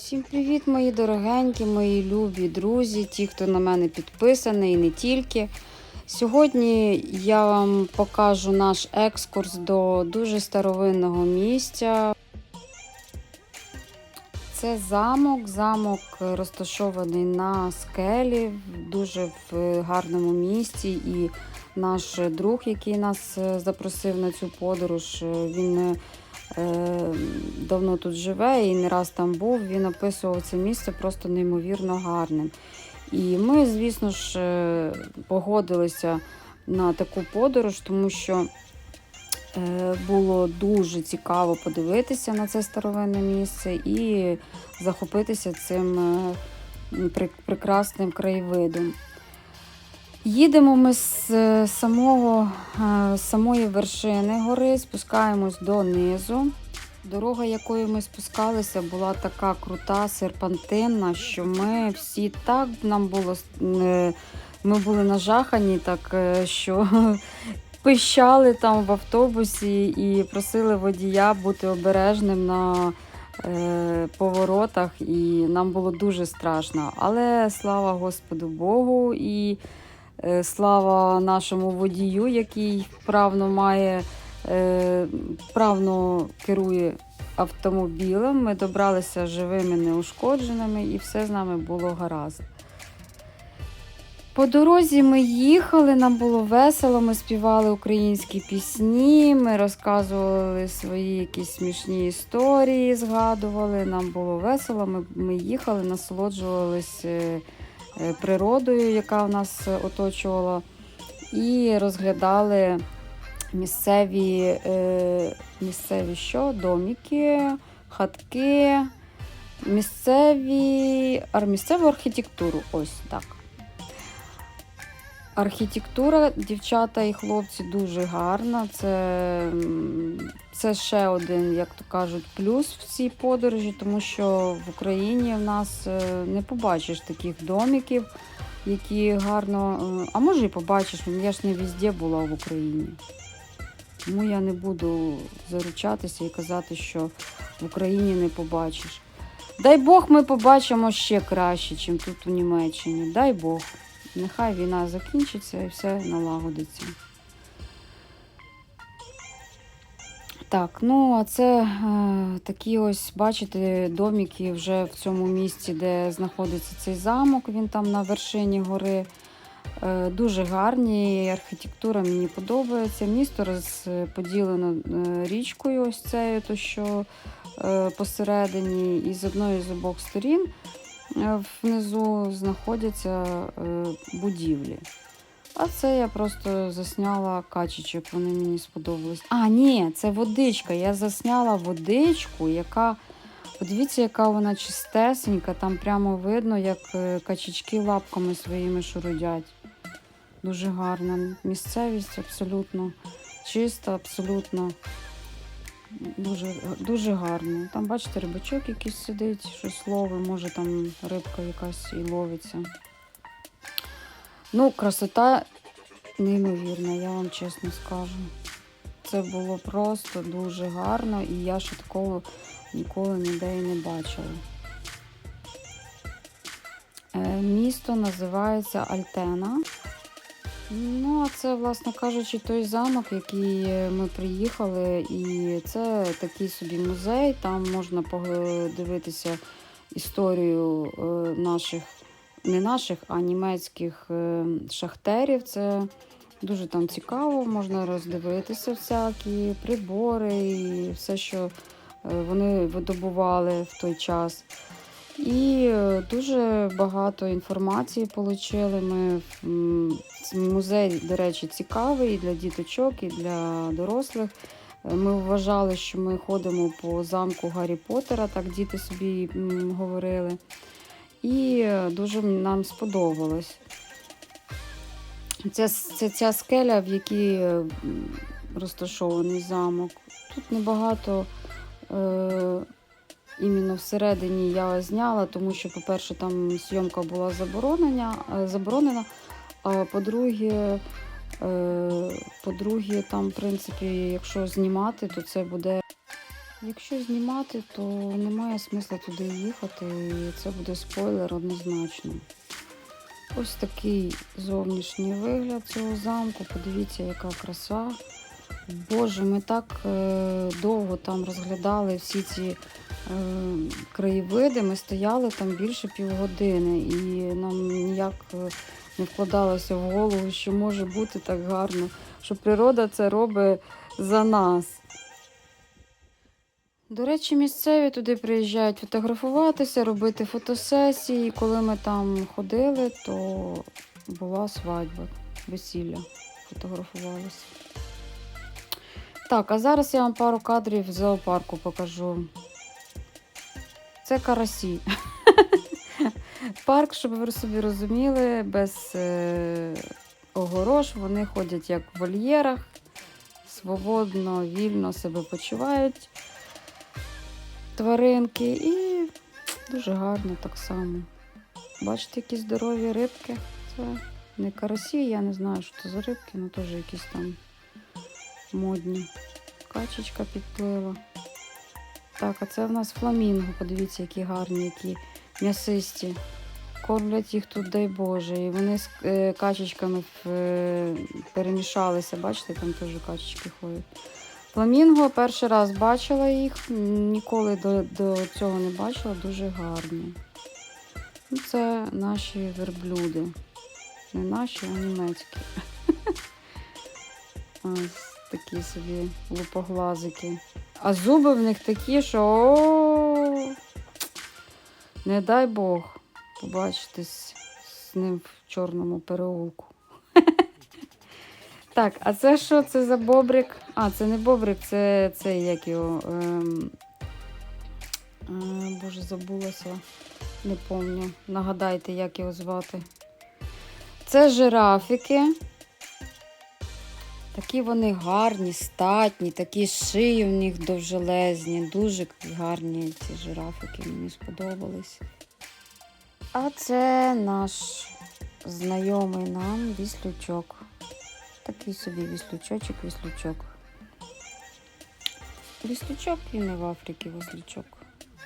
Всім привіт, мої дорогенькі, мої любі друзі, ті, хто на мене підписаний, і не тільки. Сьогодні я вам покажу наш екскурс до дуже старовинного місця. Це замок. Замок розташований на скелі, дуже в гарному місці. І наш друг, який нас е, запросив на цю подорож, е, він е, давно тут живе і не раз там був. Він описував це місце просто неймовірно гарним. І ми, звісно ж, е, погодилися на таку подорож, тому що е, було дуже цікаво подивитися на це старовинне місце і захопитися цим е, прекрасним краєвидом. Їдемо ми з е, самого, е, самої вершини гори, спускаємось донизу. Дорога, якою ми спускалися, була така крута, серпантинна, що ми всі так нам було е, ми були нажахані, так що пищали там в автобусі і просили водія бути обережним на поворотах, і нам було дуже страшно. Але слава Господу Богу і слава нашому водію, який вправно має е, вправно керує автомобілем. Ми добралися живими, неушкодженими, і все з нами було гаразд. По дорозі ми їхали, нам було весело, ми співали українські пісні, ми розказували свої якісь смішні історії, згадували. Нам було весело. Ми, ми їхали, насолоджувалися е, е, природою, яка нас е, оточувала, і розглядали місцеві, е, місцеві що? доміки, хатки, місцеві, місцеву архітектуру. Ось так. Архітектура, дівчата і хлопці, дуже гарна. Це, це ще один, як то кажуть, плюс в цій подорожі, тому що в Україні в нас е, не побачиш таких домиків, які гарно. е, А може і побачиш, я ж не везде була в Україні. Тому я не буду заручатися і казати, що в Україні не побачиш. Дай Бог, ми побачимо ще краще, ніж тут у Німеччині. Дай Бог. Нехай війна закінчиться і все налагодиться. Так, ну а це е, такі ось, бачите, доміки вже в цьому місці, де знаходиться цей замок. Він там на вершині гори. Е, дуже гарні, архітектура мені подобається. Місто розподілено е, річкою, ось цією, то що е, посередині, і з одної з обох сторін внизу знаходяться е, будівлі. А це я просто засняла качечок, вони мені сподобались. А, ні, це водичка. Я засняла водичку, яка. Подивіться, яка вона чистесенька, там прямо видно, як е, качечки лапками своїми шурудять. Дуже гарна. Місцевість абсолютно чиста, абсолютно дуже, дуже гарно. Там, бачите, рибачок якийсь сидить, щось ловить, може там рибка якась і ловиться. Ну, красота неймовірна, я вам чесно скажу. Це було просто дуже гарно, і я ще такого ніколи ніде і не бачила. Е, Місто називається Альтена. Ну, а це, власне кажучи, той замок, який е, ми приїхали, і це такий собі музей. Там можна подивитися історію е, наших, не наших, а німецьких е, шахтерів. Це дуже там цікаво, можна роздивитися всякі прибори і все, що вони видобували в той час. І е, дуже багато інформації отримали. Ми музей, до речі, цікавий і для діточок, і для дорослих. Е, Ми вважали, що ми ходимо по замку Гаррі Поттера, так діти собі говорили. І е, дуже нам сподобалось. Ця, це ця скеля, в якій розташований замок. Тут небагато. Е, іменно всередині я зняла, тому що, по-перше, там зйомка була заборонена, е, заборонена а по-друге, е, по-друге, там, в принципі, якщо знімати, то це буде Якщо знімати, то немає смисла туди їхати. І це буде спойлер однозначно. Ось такий зовнішній вигляд цього замку. Подивіться, яка краса. Боже, ми так е, довго там розглядали всі ці краєвиди. Ми стояли там більше півгодини, і нам ніяк е, не вкладалося в голову, що може бути так гарно, що природа це робить за нас. До речі, місцеві туди приїжджають фотографуватися, робити фотосесії. Коли ми там ходили, то була свадьба, весілля. Фотографувалися. Так, а зараз я вам пару кадрів з зоопарку покажу. Це карасі. Парк, щоб ви собі розуміли, без е, огорош. Вони ходять як в вольєрах, свободно, вільно себе почувають тваринки і дуже гарно так само. Бачите, які здорові рибки. Це не карасі, я не знаю, що це за рибки, але теж якісь там модні. Качечка підплила. Так, а це в нас фламінго. Подивіться, які гарні, які м'ясисті. Кормлять їх тут, дай Боже. І вони з е, качечками е, перемішалися. Бачите, там теж качечки ходять. Фламінго перший раз бачила їх, ніколи до, до цього не бачила, дуже гарні. Ну, Це наші верблюди. Не наші, а німецькі. Ось такі собі лупоглазики. А зуби в них такі, що о, не дай Бог побачитись з ним в чорному переулку. Так, а це що це за бобрик? А, це не бобрик, це цей як його. Ем... Боже, забулася. Не пам'ятаю. Нагадайте, як його звати. Це жирафіки. Такі вони гарні, статні, такі шиї в них довжелезні. Дуже гарні ці жирафики, мені сподобались. А це наш знайомий нам віслючок. Такий собі віслючочок, віслючок. Віслючок і не в Африці віслючок.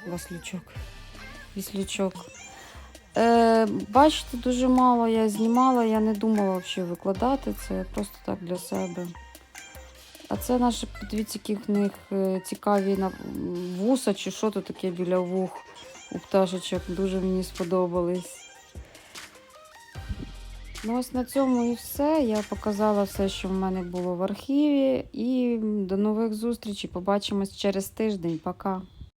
Васлючок. Віслючок. Е, бачите, дуже мало я знімала, я не думала взагалі викладати це, просто так для себе. А це наші, подивіться, які в них е, цікаві вуса чи що тут таке біля вух у пташечок. Дуже мені сподобались. Ну, ось на цьому і все. Я показала все, що в мене було в архіві. І до нових зустрічей. Побачимось через тиждень. Пока.